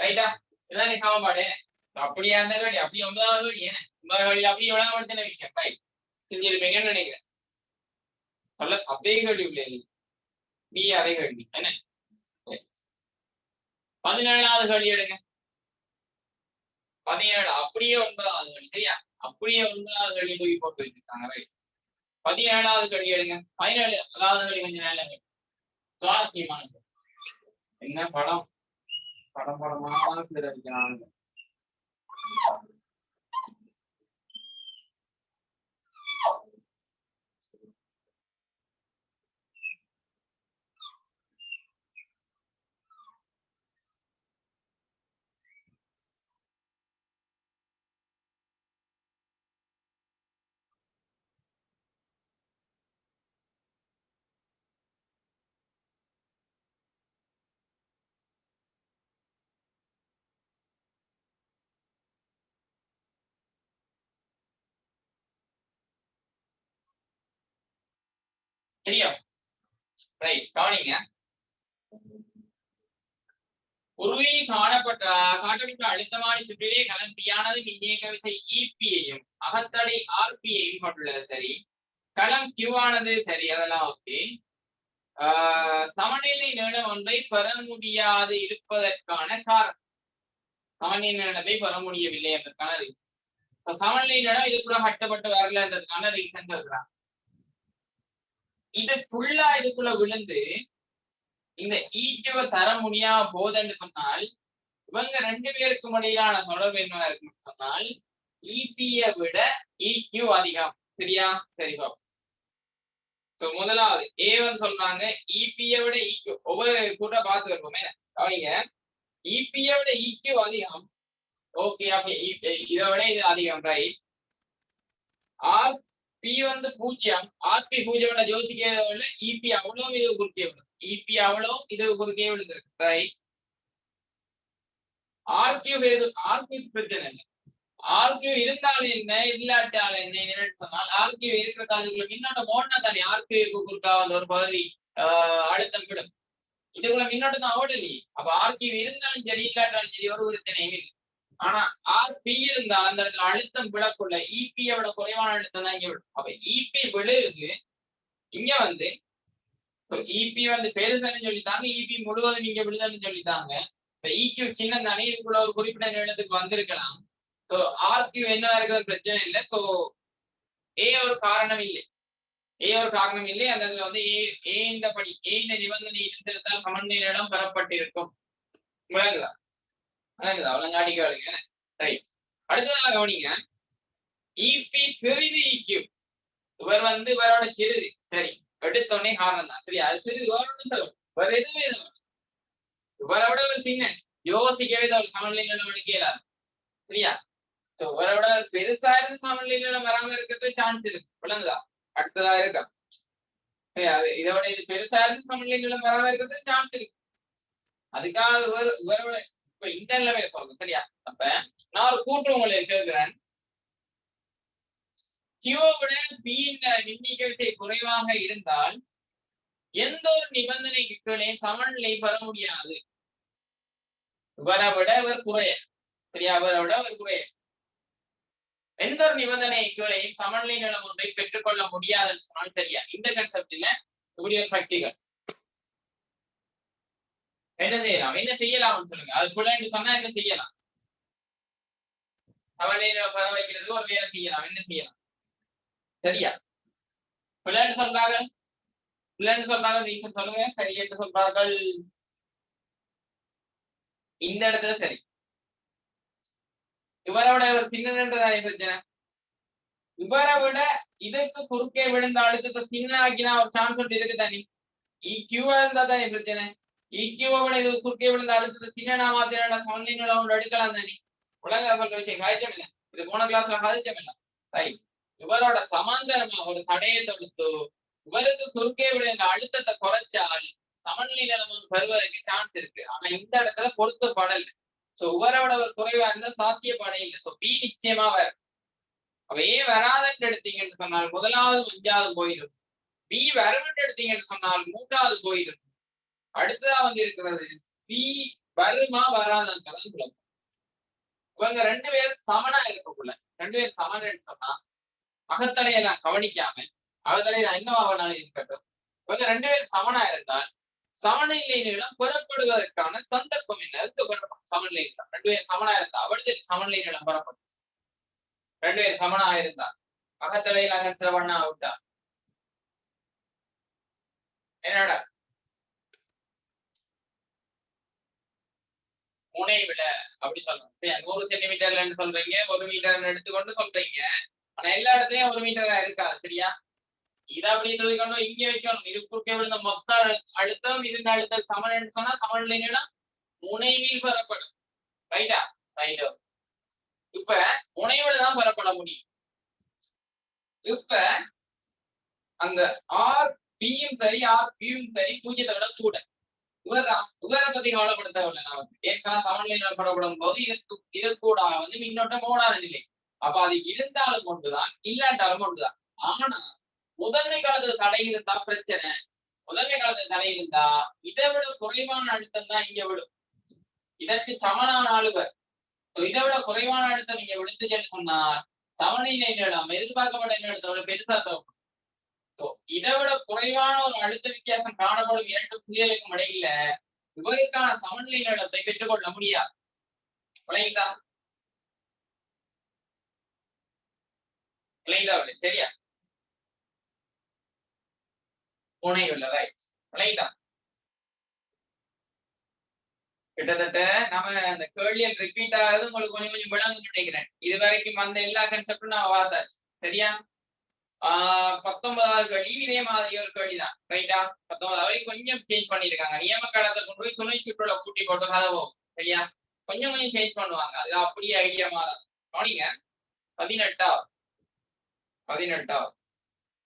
ரைட்டா இதுதான் நீ சமன்பாடு அப்படியா இருந்த கேள்வி அப்படி ஒன்பதாவது கேள்வி என்ன? ஒன்பதாவது கேள்வி அப்படி எவ்வளவு படுத்தின விஷயம்? ரைட் செஞ்சிருப்பீங்கன்னு நினைக்கிறேன். சொல்ல அதே கேள்வி இல்லை. பி அதே கேள்வி. என்ன? பதினேழாவது கேள்வி எடுங்க. பதினேழு அப்படியே ஒன்பதாவது கேள்வி. சரியா? அப்படியே ஒன்பதாவது கேள்வி தூக்கி போட்டு வச்சிருக்காங்க. ரைட் பதினேழாவது கேள்வி எடுங்க. பதினேழு அதாவது கேள்வி கொஞ்சம் நேரம் சுவாரஸ்யமானது. என்ன படம்? படம் படமா பேர் தெரியும். ரைட் கவனிங்க. உருவில் காணப்பட்ட காட்டப்பட்ட அழுத்தமான சுற்றிலே கலம்பியானது மின்னியக்க விசை இபியையும் அகத்தடை ஆர்பியையும் கொண்டுள்ளது. சரி. களம் கியூ ஆனது சரி அதெல்லாம் ஓகே. சமநிலை நீளம் ஒன்றை பெற முடியாது இருப்பதற்கான காரணம். சமநிலை நீளத்தை பெற முடியவில்லை என்பதற்கான ரீசன் சமநிலை நீளம் இது கூட கட்டப்பட்டு வரலன்றதுக்கான ரீசன் சொல்றாங்க. இது ஃபுல்லா இதுக்குள்ள விழுந்து இந்த ஈக்குவ தர முடியா போதுன்னு சொன்னால் இவங்க ரெண்டு பேருக்கும் இடையிலான தொடர்பு என்ன இருக்குன்னு சொன்னால் இபிய விட இக்யூ அதிகம். சரியா? சரி சோ முதலாவது ஏ வந்து சொல்றாங்க இபிய விட இக்யூ ஒவ்வொரு கூட பார்த்து வருவோமே. கவனிங்க. இபிய விட இக்யூ அதிகம். ஓகே அப்படி இதை விட இது அதிகம் ரைட் ஆர் பி வந்து பூஜ்ஜியம் ஆர்பி பூஜ்ஜியம் யோசிக்கிறத இபி அவ்வளவு இது குறுக்கே விடும் இபி அவ்வளவு இது குறுக்கே விழுந்திருக்கு. ரைட் ஆர்கியூ வேறு ஆர்கியூ பிரச்சனை இல்லை. ஆர்கியூ இருந்தாலும் என்ன இல்லாட்டால் என்ன என்னன்னு சொன்னால் ஆர்கியூ இருக்கிறதால மின்னோட்டம் ஓடினா தானே ஆர்கியூ குறுக்கா வந்து ஒரு பகுதி ஆஹ் அழுத்தம் விடும். இதுக்குள்ள மின்னோட்டம் தான் ஓடலையே. அப்ப ஆர்கியூ இருந்தாலும் சரி இல்லாட்டாலும் சரி ஒரு பிரச்சனையும் இல்லை. ஆனா ஆர்பி இருந்தா அந்த இடத்துல அழுத்தம் விழக்குள்ள இபியை விட குறைவான அழுத்தம் தான் இங்க விடும். அப்ப இபி விழுது இங்க வந்து இபி வந்து பெருசன்னு சொல்லித்தாங்க இபி முழுவதும் இங்க விழுதுன்னு சொல்லித்தாங்க. இப்ப இக்யூ சின்ன தானே இதுக்குள்ள ஒரு குறிப்பிட்ட நிமிடத்துக்கு வந்திருக்கலாம். ஸோ ஆர்கியூ என்ன இருக்கிற பிரச்சனை இல்லை. சோ ஏ ஒரு காரணம் இல்லை. ஏ ஒரு காரணம் இல்லை. அந்த இடத்துல வந்து ஏ ஏ இந்த படி ஏ இந்த நிபந்தனை இருந்திருந்தால் சமநிலையிடம் பெறப்பட்டிருக்கும். விளங்குதா விளங்குதா விளங்காடிக்க விளங்க ரைட் அடுத்ததாக கவனிங்க. இபி சிறிது இக்யூ இவர் வந்து இவரோட சிறிது. சரி எடுத்தோடனே காரணம் தான் சரி அது சிறிது இவரோட சொல்லும் வேற எதுவுமே சொல்லும் இவரோட ஒரு சின்ன யோசிக்கவே தவறு சமநிலை நிலம் எடுக்கலாது சரியா? சோ இவரோட பெருசா இருந்து சமநிலை வராம இருக்கிறது சான்ஸ் இருக்கு. விளங்குதா அடுத்ததா இருக்கா இதோட இது பெருசா இருந்து சமநிலை வராம இருக்கிறது சான்ஸ் இருக்கு. அதுக்காக இவர் இவரோட இப்ப இந்த நிலைமையில சொல்றேன் சரியா? அப்ப நான் ஒரு கூட்டு உங்களுக்கு கேட்கிறேன். கியூ விட பி விசை குறைவாக இருந்தால் எந்த ஒரு நிபந்தனைக்கு கீழே சமநிலை பெற முடியாது. இவரை விட இவர் குறைய சரியா? அவரை விட அவர் குறைய. எந்த ஒரு நிபந்தனை கீழையும் சமநிலை நிலம் ஒன்றை பெற்றுக்கொள்ள முடியாதுன்னு சொன்னாலும் சரியா? இந்த கன்செப்ட் இல்ல இப்படி ஒரு பிராக்டிகல் என்ன செய்யலாம்? என்ன செய்யலாம்னு சொல்லுங்க. அது பிள்ளைன்னு சொன்னா என்ன செய்யலாம்? சமநிலை நிலம் வைக்கிறதுக்கு ஒரு வேலை செய்யலாம். என்ன செய்யலாம்? சரியா? பிள்ளைன்னு சொல்றாங்க பிள்ளைன்னு சொல்றாங்க ரீசன் சொல்லுங்க. சரி என்று சொல்றார்கள். இந்த இடத்துல சரி. இவரை விட ஒரு சின்னன்றதானே பிரச்சனை? இவரை விட இதுக்கு குறுக்கே விழுந்த அழுத்தத்தை சின்ன ஆக்கினா ஒரு சான்ஸ் ஒன்று இருக்கு தானே இக்யூவா இருந்தா தானே பிரச்சனை? இக்யூவை விட இது குறுக்கே விழுந்த அழுத்தத்தை சின்ன மாத்திர சமநிலை ஒன்று எடுக்கலாம் தானே உலக சொல்ற விஷயம் சாதிச்சம் இல்லை. இது போன கிளாஸ்ல சாதிச்சம் இல்லை. ரைட் இவரோட சமாந்தரமா ஒரு தடையை தொடுத்து இவருக்கு குறுக்கே விட இந்த அழுத்தத்தை குறைச்சால் சமநிலை நிலைமை வருவதற்கு சான்ஸ் இருக்கு. ஆனா இந்த இடத்துல பொருத்தப்படல. சோ இவரோட ஒரு குறைவா இருந்தா சாத்தியப்படே இல்லை. சோ பி நிச்சயமா வர அப்ப ஏன் வராதுன்னு எடுத்தீங்கன்னு சொன்னால் முதலாவது அஞ்சாவது போயிடும். பி வரவுன்னு எடுத்தீங்கன்னு சொன்னால் மூன்றாவது போயிடும். அடுத்ததா வந்து இருக்கிறது பி வருமா வராதான்றதான் குழப்பம் இவங்க ரெண்டு பேரும் சமனா இருக்கக்குள்ள ரெண்டு பேரும் சமன்னு சொன்னா அகத்தலையை நான் கவனிக்காம அகத்தலையில என்னவா வேணாலும் இருக்கட்டும். இவங்க ரெண்டு பேரும் சமனா இருந்தால் சமநிலை நிலம் புறப்படுவதற்கான சந்தர்ப்பம் என்ன? இருக்கு புறப்படும். சமநிலை ரெண்டு பேரும் சமனா இருந்தா அவளுக்கு சமநிலை நிலம் பெறப்படும். ரெண்டு பேரும் சமனா இருந்தா அகத்தலையில் அகன் பண்ணா விட்டா என்னடா? முனை விட அப்படி சொல்றோம் சரி நூறு சென்டிமீட்டர்ல சொல்றீங்க ஒரு மீட்டர் எடுத்துக்கொண்டு சொல்றீங்க. ஆனா எல்லா இடத்துலயும் ஒரு மீட்டரா இருக்கா சரியா? இதை அப்படி தூக்கிக்கொண்டு இங்க வைக்கணும். இது குறுக்கே விழுந்த மொத்த அழுத்தம் இது அழுத்த சமன் சொன்னா சமநிலைன்னா முனைவில் பெறப்படும். ரைட்டா ரைட்டோ இப்ப முனைவிட தான் பெறப்பட முடியும். இப்ப அந்த ஆர் பியும் சரி ஆர் பியும் சரி பூஜ்ஜியத்தை விட கூட. இவர் இவரை பத்தி கவலைப்படுத்தவில்லை. நமக்கு ஏற்கனவே சொன்னா சமநிலை பெறப்படும் போது இதற்கு இது கூட வந்து மின்னோட்டம் ஓடாத நிலை. அப்ப அது இருந்தாலும் கொண்டுதான் இல்லாட்டாலும் கொண்டுதான் ஆனா முதன்மை காலத்துக்கு தடை இருந்தா பிரச்சனை. முதன்மை காலத்துக்கு தடை இருந்தா இதை விட குறைவான அழுத்தம் தான் இங்க விடும் இதற்கு சமனான ஆளுவர் இதை விட குறைவான அழுத்தம் இங்க விழுந்துச்சுன்னு சொன்னா சமநிலை நிலம் எதிர்பார்க்கப்பட்ட நிலத்தோட பெருசா தோணும். இதை விட குறைவான ஒரு அழுத்த வித்தியாசம் காணப்படும் இரண்டு புள்ளிகளுக்கும் இடையில இவருக்கான சமநிலை நிலத்தை பெற்றுக்கொள்ள முடியாது. விளையுதா விளையுதா சரியா? புனையுள்ள ரைட் விளையுதா கிட்டத்தட்ட நம்ம அந்த கேள்வியல் ரிப்பீட் ஆகிறது உங்களுக்கு கொஞ்சம் கொஞ்சம் விளங்கு நினைக்கிறேன். இது வரைக்கும் வந்த எல்லா கன்செப்டும் நான் பார்த்தாச்சு. சரியா? ஆஹ் பத்தொன்பதாவது வழி இதே மாதிரி ஒரு கேள்விதான். ரைட்டா பத்தொன்பதாவது வழி கொஞ்சம் சேஞ்ச் பண்ணிருக்காங்க. நியம கடத்தை கொண்டு போய் துணை சுற்றுலா கூட்டி போட்டு கதவோ சரியா? கொஞ்சம் கொஞ்சம் சேஞ்ச் பண்ணுவாங்க. அது அப்படியே ஐடியா மாறாது. கவனிங்க. பதினெட்டா பதினெட்டா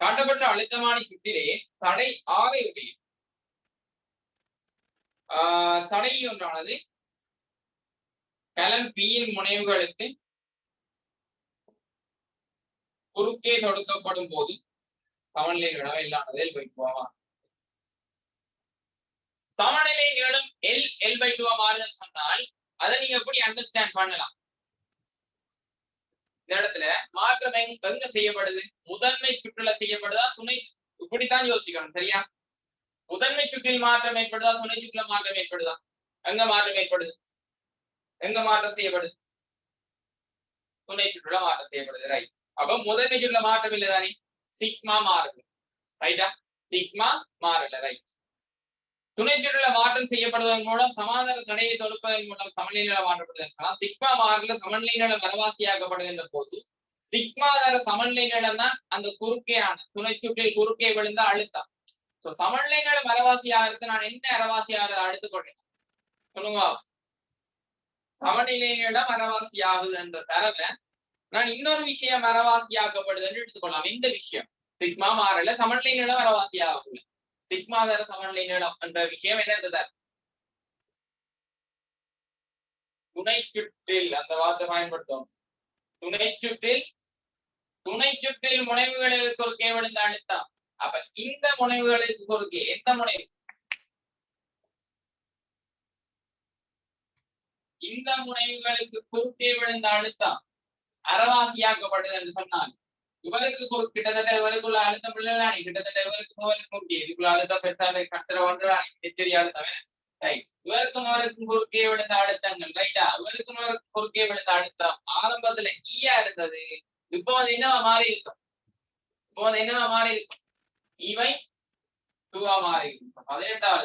காட்டப்பட்ட அழுத்தமான சுற்றிலே தடை ஆவை உடைய ஆஹ் தடை ஒன்றானது கலம் பியின் முனைவுகளுக்கு குறுக்கே தொடுக்கப்படும் போது சமநிலை நீளம் இல்லாததில் பை டூவா சமநிலை நீளம் எல் எல் பை டூவா மாறுதுன்னு சொன்னால் அதை நீங்க எப்படி அண்டர்ஸ்டாண்ட் பண்ணலாம்? இந்த இடத்துல மாற்றம் எங்க எங்க செய்யப்படுது? முதன்மை சுற்றுல செய்யப்படுதா துணை இப்படித்தான் யோசிக்கணும் சரியா? முதன்மை சுற்றில் மாற்றம் ஏற்படுதா துணை சுற்றுல மாற்றம் ஏற்படுதா? எங்க மாற்றம் ஏற்படுது? எங்க மாற்றம் செய்யப்படுது? துணை சுற்றுல மாற்றம் செய்யப்படுது ரைட் அப்ப முதன்மை சுற்றுல மாற்றம் இல்லை தானே சிக்மா மாறுது ரைட்டா சிக்மா மாறல ரைட் துணை சுற்றுல மாற்றம் செய்யப்படுவதன் மூலம் சமாதான தடையை தொடுப்பதன் மூலம் சமநிலை மாற்றப்படுது சிக்மா மாறல சமநிலை நிலம் வரவாசியாக்கப்படுகின்ற போது சிக்மா தர சமநிலை நிலம் தான் அந்த குறுக்கேயான துணை சுற்றில் குறுக்கே விழுந்த அழுத்தம் சமநிலை நிலம் வரவாசி ஆகிறது நான் என்ன அரவாசி அடுத்து அடுத்துக்கொண்டேன் சொல்லுங்க சமநிலை நிலம் அரவாசி ஆகுது என்ற தரவை நான் இன்னொரு விஷயம் அரவாசியாக்கப்படுதுன்னு எடுத்துக்கொள்ளலாம். இந்த விஷயம். சிக்மா மாறல சமநிலை நிலம் அரவாசி ஆகல சிக்மா தர சமநிலை நிலம் என்ற விஷயம் என்ன இருந்தது துணை சுற்றில் அந்த வார்த்தை பயன்படுத்தும் துணை சுற்றில் துணை சுற்றில் முனைவுகளுக்கு குறுக்கே விழுந்த அழுத்தம். அப்ப இந்த முனைவுகளுக்கு குறுக்கே எந்த முனைவு? இந்த முனைவுகளுக்கு குறுக்கே விழுந்த அழுத்தம். அறவாசியாக்கப்படுது என்று சொன்னால் இவருக்கு கிட்டத்தட்ட இவருக்குள்ள அழுத்தம் இல்லைதானே கிட்டத்தட்ட இவருக்கு இவருக்கு குறுக்கே இதுக்குள்ள அழுத்தம் பெருசாக கன்சிடர் ஒன்றுதான் எச்சரி அழுத்தம் ரைட் இவருக்கும் இவருக்கும் குறுக்கே விழுந்த அழுத்தங்கள் ரைட்டா இவருக்கும் இவருக்கும் குறுக்கே விழுந்த அழுத்தம் ஆரம்பத்துல ஈயா இருந்தது இப்போ அது என்னவா மாறி இருக்கும்? இப்போ அது என்னவா மாறி இருக்கும்? இவை டூவா மாறி இருக்கும். பதினெட்டாவது